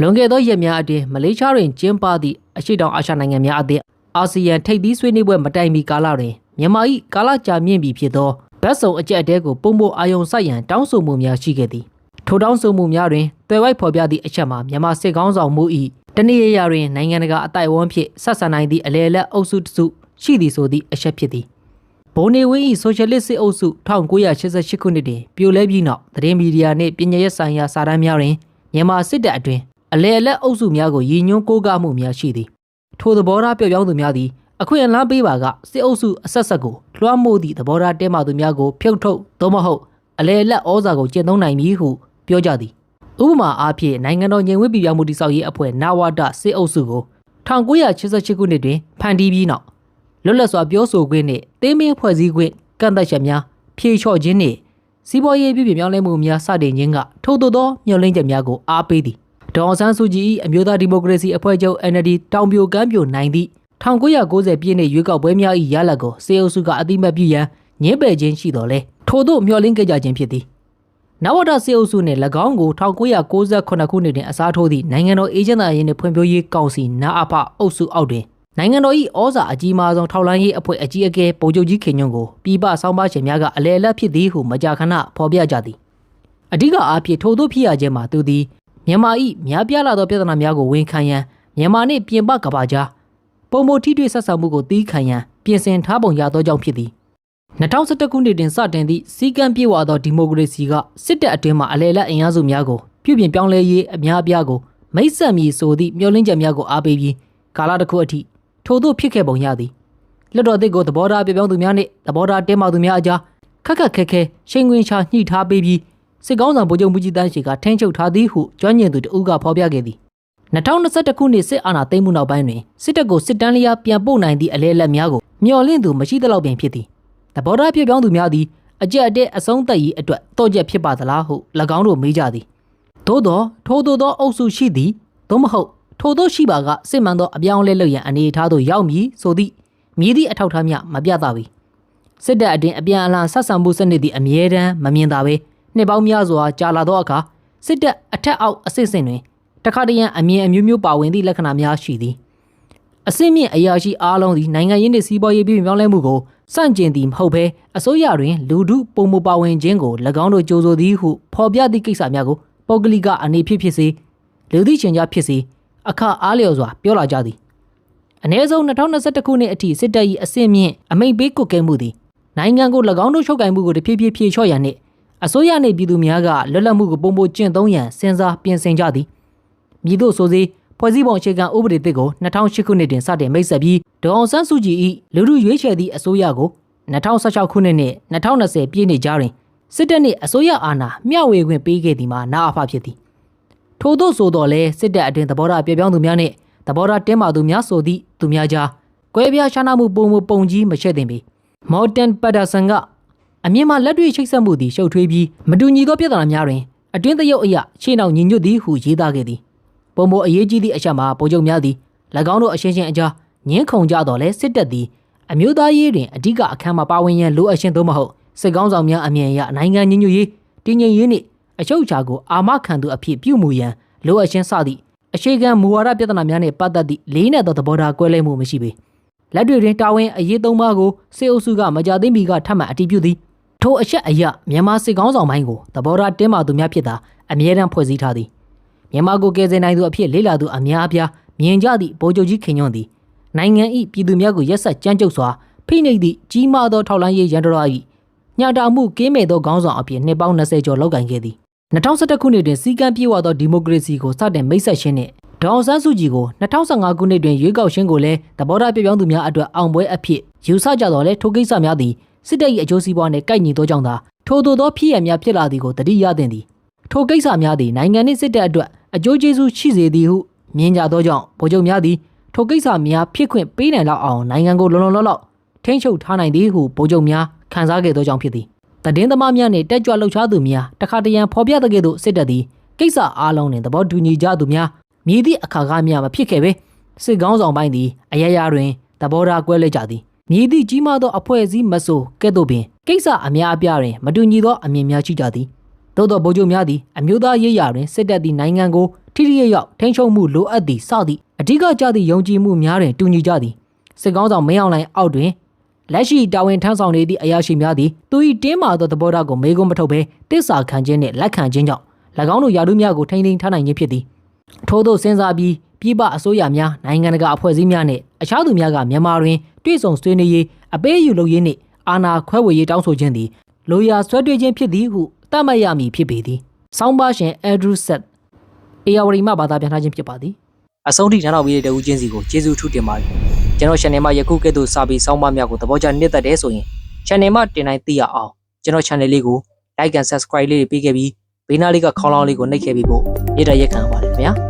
လွန်ခဲ့သောရက်များအတွင်းမလေးရှားတွင်ကျင်းပသည့်အရှိတောင်အာရှနိုင်ငံများအသင်းအာဆီယံထိပ်သီးဆွေးနွေးပွဲမတိုင်မီကာလတွင်မြန်မာ၏ကာလကြာမြင့်ပြီဖြစ်သောဗတ်စုံအကြက်အတဲကိုပုံမိုအာယုံဆိုင်ရန်တောင်းဆိုမှုများရှိခဲ့သည်ထိုတောင်းဆိုမှုများတွင်တွယ်ဝိုက်ဖော်ပြသည့်အချက်မှာမြန်မာစစ်ကောင်းဆောင်မှု၏တနည်းရာတွင်နိုင်ငံတကာအတိုက်အဝန်းဖြင့်ဆက်ဆံနိုင်သည့်အလေလက်အုပ်စုတစ်စုရှိသည်ဆိုသည့်အချက်ဖြစ်သည်ဘိုနေဝင်း၏ဆိုရှယ်လစ်စစ်အုပ်စု1988ခုနှစ်တွင်ပြိုလဲပြီးနောက်သတင်းမီဒီယာနှင့်ပညာရေးဆိုင်ရာစာတမ်းများတွင်မြန်မာစစ်တပ်အတွင်း အလဲအလက်အုပ်စုများကိုရည်ညွှန်းကိုးကားမှုများရှိသည်ထိုသဘောထားပြော့ပြောင်းသူများသည်အခွင့်အလမ်းပေးပါကစစ်အုပ်စုအဆက်ဆက်ကိုလွှမ်းမိုးသည့်သဘောထားတဲမာသူများကိုဖြုတ်ထုတ်သို့မဟုတ်အလဲအလက်ဩဇာကိုကျင့်သုံးနိုင်မည်ဟုပြောကြသည်ဥပမာအားဖြင့်နိုင်ငံတော်ညီဝတ်ပြည်ပြောင်းမှုတိစောက်ရေးအဖွဲ့နာဝဒစစ်အုပ်စုကို1988ခုနှစ်တွင်ဖန်တီးပြီးနောက်လွတ်လပ်စွာပြောဆိုခွင့်နှင့်တင်းမင်းဖွဲ့စည်းခွင့်ကန့်သက်ချက်များဖြေလျှော့ခြင်းနှင့်စီးပွားရေးပြုပြင်ပြောင်းလဲမှုများစတင်ခြင်းကထို့သို့သောမျှော်လင့်ချက်များကိုအားပေးသည် ဒေါအောင်ဆန်းစုကြည်၏အမျိုးသားဒီမိုကရေစီအဖွဲ့ချုပ် NLD တောင်ပြိုကမ်းပြိုနိုင်သည့်1990ပြည့်နှစ်ရွေးကောက်ပွဲများ၏ရလဒ်ကိုစေအုပ်စုကအတိမတ်ပြုရန်ညှင်းပယ်ခြင်းရှိတော်လဲထို့သို့မျှော်လင့်ခဲ့ကြခြင်းဖြစ်သည်နဝတစေအုပ်စုနှင့်၎င်းကို1998ခုနှစ်တွင်အစားထိုးသည့်နိုင်ငံတော်အေဂျင့်သားရေးနှင့်ဖွံ့ဖြိုးရေးကောင်စီနာအဖအုပ်စုအောက်တွင်နိုင်ငံတော်၏ဩဇာအကြီးမားဆုံးထောက်လှမ်းရေးအဖွဲ့အကြီးအကဲဗိုလ်ချုပ်ကြီးခင်ညွန့်ကိုပြည်ပဆောင်းပါရှင်များကအလဲအလက်ဖြစ်သည်ဟုမကြာခဏဖော်ပြကြသည်အဓိကအားဖြင့်ထို့သောဖြစ်ရခြင်းမှာသူသည် မြန်မာ၏များပြားလာသောပြဿနာများကိုဝန်ခံရန်မြန်မာနှင့်ပြင်ပကမ္ဘာကြားပုံမထိတွေ့ဆက်ဆံမှုကိုတီးခံရန်ပြင်ဆင်ထားပုံရသောကြောင့်ဖြစ်သည်2011ခုနှစ်တွင်စတင်သည့်စီကံပြေဝသောဒီမိုကရေစီကစစ်တပ်အတွင်းမှအလဲလက်အင်အားစုများကိုပြုပြင်ပြောင်းလဲရေးအများအပြားကိုမိတ်ဆက်မည်ဆိုသည့်မျှော်လင့်ချက်များကိုအားပေးပြီးကာလတစ်ခုအထိထို့သို့ဖြစ်ခဲ့ပုံရသည်လွတ်တော်သစ်ကိုသဘောထားပြပြောင်းသူများနှင့်သဘောထားတင်းမာသူများအကြားခက်ခက်ခဲခဲရှိန်ခွင်ချညှိထားပေးပြီး စစ်ကောင်းဆောင်ဗိုလ်ချုပ်မူကြီးတန်းရှိကထင်းချုပ်ထားသည်ဟုကျွမ်းကျင်သူတဦးကဖော်ပြခဲ့သည်2021ခုနှစ်စစ်အာဏာသိမ်းမှုနောက်ပိုင်းတွင်စစ်တပ်ကိုစစ်တမ်းလျာပြန်ပို့နိုင်သည့်အလဲအလက်များကိုမျှော်လင့်သူမရှိသလောက်ပင်ဖြစ်သည်သဘောထားပြပြောင်းသူများသည်အကြက်အတဲ့အဆုံးသက်ရေးအတွက်တော့ချက်ဖြစ်ပါသလားဟု၎င်းတို့မေးကြသည်သို့သောထိုးသို့သောအုပ်စုရှိသည်သို့မဟုတ်ထို့သောရှိပါကစစ်မှန်သောအပြောင်းအလဲလုပ်ရန်အနေအထားသို့ရောက်မည်ဆိုသည့်မြည်သည့်အထောက်အထားများမပြသပေစစ်တပ်အတွင်အပြန်အလှန်ဆက်ဆံမှုစနစ်သည်အမြဲတမ်းမမြင်သာပဲ နှစ်ပေါင်းများစွာကြာလာသောအခါစစ်တပ်အထက်အောက်အစစ်စင်တွင်တခါတရံအမြင်အမျိုးမျိုးပါဝင်သည့်လက္ခဏာများရှိသည်အစစ်မြင့်အရာရှိအားလုံးသည်နိုင်ငံရေးနှင့်စီးပွားရေးပြည်ပြောင်းလဲမှုကိုစန့်ကျင်သည်မဟုတ်ဘဲအစိုးရတွင်လူထုပုံမပါဝင်ခြင်းကို၎င်းတို့ကြိုးဆိုသည်ဟုဖော်ပြသည့်ကိစ္စများကိုပုဂ္ဂလိကအနေဖြင့်ဖြစ်စေလူသိရှင်ကြားဖြစ်စေအခအားလျော်စွာပြောလာကြသည်အ ਨੇ ဆုံး2021ခုနှစ်အထိစစ်တပ်၏အစင့်မြင့်အမိန့်ပေးကွက်ကဲမှုသည်နိုင်ငံကို၎င်းတို့ချုပ်ကင်မှုကိုတဖြည်းဖြည်းဖြေလျှော့ရန်နှင့် အစိုးရနှင့်ပြည်သူများကလွတ်လပ်မှုကိုပုံပိုကျင့်သုံးရန်စဉ်းစားပြင်ဆင်ကြသည်မည်သို့ဆိုစေဖွဲ့စည်းပုံအခြေခံဥပဒေသစ်ကို2008ခုနှစ်တွင်စတင်မိတ်ဆက်ပြီးဒေါအောင်ဆန်းစုကြည်၏လူထုရွေးချယ်သည့်အစိုးရကို2016ခုနှစ်နှင့်2020ပြည့်နှစ်ကြားတွင်စစ်တပ်နှင့်အစိုးရအာဏာမျှဝေခွင့်ပေးခဲ့သည်မှာနာအဖဖြစ်သည်ထို့သောဆိုတော့လဲစစ်တပ်အတွင်သဘောထားပြပြောင်းသူများနှင့်သဘောထားတင်းမာသူများဆိုသည့်သူများကြားကွဲပြားရှားနာမှုပုံမပုံကြီးမရှက်တင်ပေမော်တန်ပတ်တာဆန်က အမြင်မှာလက်တွေ့ချိတ်ဆက်မှုသည်ရှုပ်ထွေးပြီးမတူညီသောပြဿနာများတွင်အတွင်းသရုပ်အရာရှေ့နောက်ညီညွတ်သည်ဟုရေးသားခဲ့သည်ပုံမအရေးကြီးသည့်အချက်မှာဗိုလ်ချုပ်များသည်၎င်းတို့အရှင်းရှင်းအကြားညင်းခုန်ကြတော့လဲစစ်တပ်သည်အမျိုးသားရေးတွင်အ धिक အခမ်းမှာပါဝင်ရန်လိုအပ်ခြင်းသို့မဟုတ်စစ်ကောင်းဆောင်များအမြင်အရနိုင်ငံညီညွတ်ရေးတည်ငြိမ်ရေးနှင့်အချုပ်အခြာကိုအာမခံသူအဖြစ်ပြုမှုရန်လိုအပ်ခြင်းစသည့်အခြေခံမူဝါဒပြဿနာများနှင့်ပတ်သက်သည့်လေးနက်သောသဘောထားကွဲလွဲမှုမရှိပေလက်တွေတွင်တာဝန်အရေးသုံးပါးကိုစေအုပ်စုကမကြသိမီကထပ်မံအတည်ပြုသည် ထိုအချက်အရမြန်မာစစ်ကောင်းဆောင်ပိုင်းကိုသဘောထားတင်းမာသူများဖြစ်တာအမြဲတမ်းဖွဲ့စည်းထားသည်မြန်မာကိုကယ်ဆယ်နိုင်သူအဖြစ်လေးလာသူအများအပြားမြင်ကြသည့်ဗိုလ်ချုပ်ကြီးခင်ညွန့်သည်နိုင်ငံ၏ပြည်သူများကိုရက်ဆက်ကြမ်းကြုတ်စွာဖိနှိပ်သည့်ကြီးမားသောထောက်လှမ်းရေးရန်တော်၏ညှတာမှုကင်းမဲ့သောခေါင်းဆောင်အဖြစ်နှစ်ပေါင်း20ကျော်လောက်ကန်ခဲ့သည်2011ခုနှစ်တွင်စီကံပြေဝသောဒီမိုကရေစီကိုစတင်မိတ်ဆက်ခြင်းနှင့်ဒေါအောင်ဆန်းစုကြည်ကို2015ခုနှစ်တွင်ရွေးကောက်ခြင်းကိုလည်းသဘောထားပြပြောင်းသူများအတွက်အောင်ပွဲအဖြစ်ယူဆကြတော်လဲထိုကိစ္စများသည် စစ်တပ်၏အကျိုးစီးပွားနှင့်ကိုက်ညီသောကြောင့်သာထိုသို့သောဖြစ်ရများဖြစ်လာသည်ကိုတတိယသင်သည်ထိုကိစ္စများသည်နိုင်ငံနှင့်စစ်တပ်အတွက်အကျိုးကျေးဇူးရှိစေသည်ဟုမြင်ကြသောကြောင့်ဗိုလ်ချုပ်များသည်ထိုကိစ္စများဖြစ်ခွင့်ပေးနိုင်လောက်အောင်နိုင်ငံကိုလုံလုံလောက်လောက်ထိန်းချုပ်ထားနိုင်သည်ဟုဗိုလ်ချုပ်များခံစားခဲ့သောကြောင့်ဖြစ်သည်တည်င်းသမားများနှင့်တက်ကြွလှုပ်ရှားသူများတခါတရံဖော်ပြတဲ့ကဲ့သို့စစ်တပ်သည်ကိစ္စအားလုံးနှင့်သဘောတူညီကြသူများမြည်သည့်အခါကားများမဖြစ်ခဲ့ပဲစစ်ကောင်းဆောင်ပိုင်းသည်အရရတွင်သဘောထားကွဲလွဲကြသည် မြည်သည့်ကြီးမားသောအဖွဲ့အစည်းမဆိုကဲ့သို့ပင်ကိစ္စအများအပြားတွင်မတူညီသောအမြင်များရှိကြသည်သို့သောဗိုလ်ချုပ်များသည်အမျိုးသားရေးရာတွင်စစ်တပ်သည့်နိုင်ငံကိုထိထိရရောက်ထိန်းချုပ်မှုလိုအပ်သည့်စသည့်အဓိကကျသည့်ယုံကြည်မှုများတွင်တူညီကြသည်စစ်ကောင်းဆောင်မင်းအောင်လှိုင်အောက်တွင်လက်ရှိတာဝန်ထမ်းဆောင်နေသည့်အရာရှိများသည်သူ၏တင်းမာသောသဘောထားကိုမေးခွန်းမထုတ်ဘဲတစ္ဆာခံခြင်းနှင့်လက်ခံခြင်းကြောင့်၎င်းတို့ယာတုများကိုထိန်းသိမ်းထားနိုင်ခြင်းဖြစ်သည်ထို့သောစဉ်းစားပြီး ပြည်ပအစိုးရများနိုင်ငံတကာအဖွဲ့အစည်းများနှင့်အခြားသူများကမြန်မာတွင်တွေ့ဆုံဆွေးနွေးရေးအပေးအယူလုပ်ရေးနှင့်အာဏာခွဲဝေရေးတောင်းဆိုခြင်းသည်လိုရာဆွဲတွေ့ခြင်းဖြစ်သည်ဟုသတ်မှတ်ရမည်ဖြစ်ပေသည်ဆောင်းပါရှင်အက်ဒရူဆက်အေယာဝရီမှဘာသာပြန်ထားခြင်းဖြစ်ပါသည်အဆုံးထိနားတော်ပြီးတဲ့တဦးချင်းစီကိုကျေးဇူးထူးတင်ပါတယ်ကျွန်တော် channel မှာယခုကဲ့သို့စာပေစောင်းပါများကိုသဘောကျနှစ်သက်တယ်ဆိုရင် channel မှာတင်တိုင်းသိရအောင်ကျွန်တော် channel လေးကို like and subscribe လေးတွေပေးခဲ့ပြီးဘေးနားလေးကခေါင်းလောင်းလေးကိုနှိပ်ခဲ့ပြီးဖို့ရတဲ့ရက်ခံပါတယ်ခင်ဗျာ